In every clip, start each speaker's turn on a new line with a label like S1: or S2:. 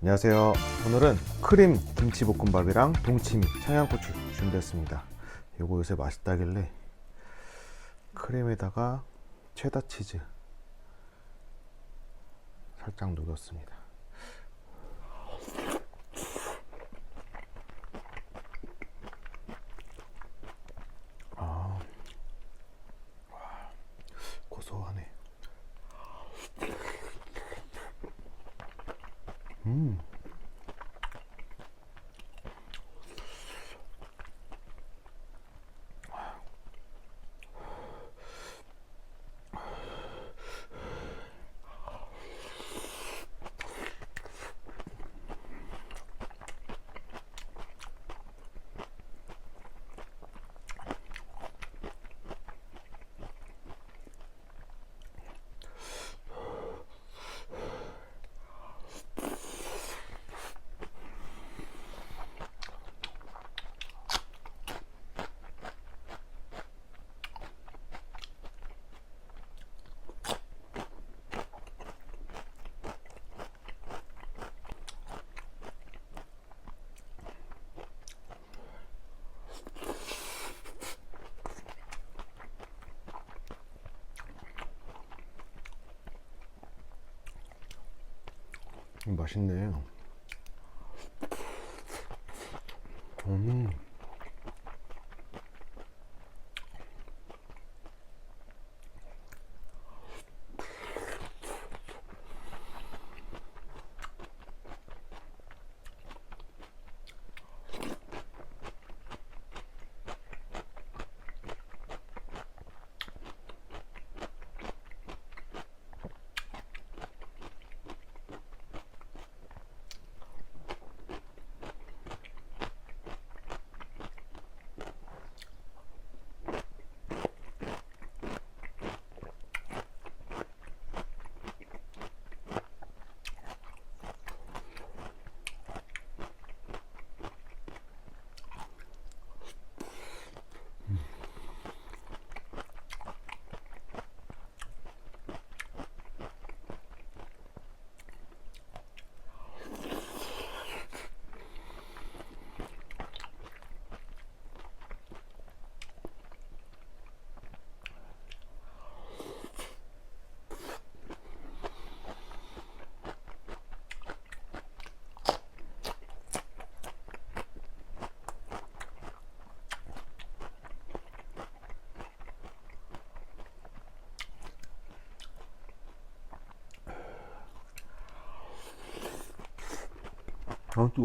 S1: 안녕하세요. 오늘은 크림 김치볶음밥이랑 동치미, 청양고추 준비했습니다. 요거 요새 맛있다길래 크림에다가 체다 치즈 살짝 녹였습니다. 맛있네. 음. 아, 뜨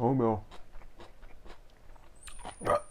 S1: 거. 어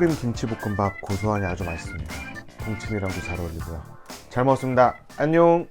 S1: 크림 김치볶음밥 고소하니 아주 맛있습니다. 동치미랑도 잘 어울리고요. 잘 먹었습니다. 안녕.